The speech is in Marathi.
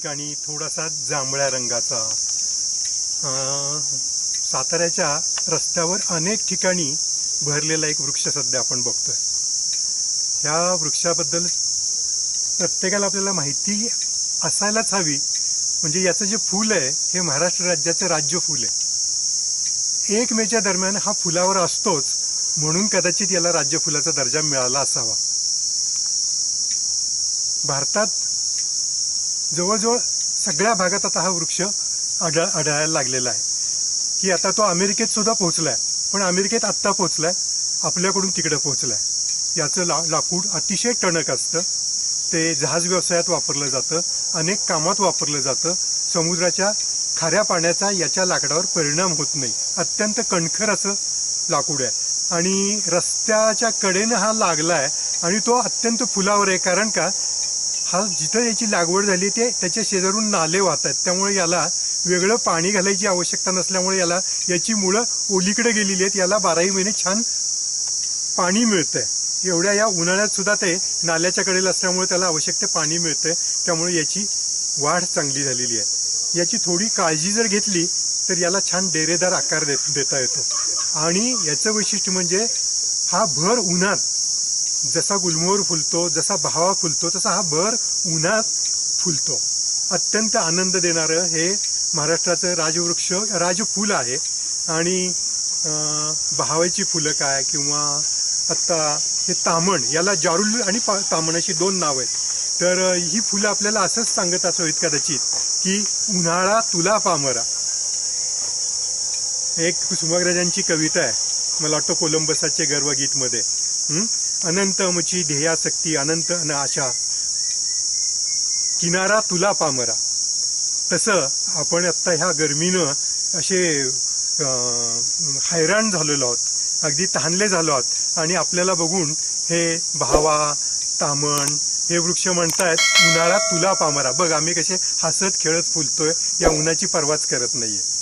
ठिकाणी थोडासा जांभळ्या रंगाचा साताऱ्याच्या रस्त्यावर अनेक ठिकाणी भरलेला एक वृक्ष सध्या आपण बघतोय. ह्या वृक्षाबद्दल प्रत्येकाला आपल्याला माहिती असायलाच हवी. म्हणजे याचं जे फूल आहे हे महाराष्ट्र राज्याचं राज्य फूल आहे. एक मेच्या दरम्यान हा फुलावर असतोच म्हणून कदाचित याला राज्य फुलाचा दर्जा मिळाला असावा. भारतात जवळजवळ सगळ्या भागात आता हा वृक्ष आढळ आढळायला लागलेला आहे. की आता तो अमेरिकेत सुद्धा पोहोचलाय. पण अमेरिकेत आत्ता पोहोचलाय. आपल्याकडून तिकडे पोहोचलाय. याचं ला लाकूड अतिशय टणक असतं. ते जहाज व्यवसायात वापरलं जातं. अनेक कामात वापरलं जातं. समुद्राच्या खाऱ्या पाण्याचा याच्या लाकडावर परिणाम होत नाही. अत्यंत कणखर असं लाकूड आहे. आणि रस्त्याच्या कडेनं हा लागला आहे आणि तो अत्यंत फुलावर आहे कारण का? हा जिथं याची लागवड झाली ते त्याच्या शेजारून नाले वाहत आहेत. त्यामुळे याला वेगळं पाणी घालायची आवश्यकता नसल्यामुळे याला याची मुळं ओलीकडे गेलेली आहेत. याला बाराही महिने छान पाणी मिळतंय. एवढ्या या उन्हाळ्यात सुद्धा ते नाल्याच्या कडेला असल्यामुळे त्याला आवश्यक ते पाणी मिळतंय. त्यामुळे याची वाढ चांगली झालेली आहे. याची थोडी काळजी जर घेतली तर याला छान डेरेदार आकार देत देता येतो. आणि याचं वैशिष्ट्य म्हणजे हा भर उन्हात जसा गुलमोहर फुलतो जसा भावा फुलतो तसा हा भर उन्हात फुलतो. अत्यंत आनंद देणारं हे महाराष्ट्राचं राजवृक्ष राजफूल आहे. आणि अं, फुलं काय किंवा आत्ता हे तामण याला जारुल आणि पा तामण अशी दोन नावं आहेत. तर ही फुलं आपल्याला असंच सांगत असावीत कदाचित की उन्हाळा तुला पामरा. एक कुसुमाग्रजांची कविता आहे. मला वाटतं कोलंबसाचे गर्वगीतमध्ये. अनंत मुची ध्येयासक्ती अनंत अन आशा. किनारा तुला पामरा. तसं आपण आत्ता ह्या गरमीनं असे अं, हैराण झालेलो आहोत. अगदी तहानले झालो आहोत. आणि आपल्याला बघून हे भावा तामण हे वृक्ष म्हणतायत उन्हाळा तुला पामरा. बघ आम्ही कसे हसत खेळत फुलतोय या उन्हाची पर्वाच करत नाहीये.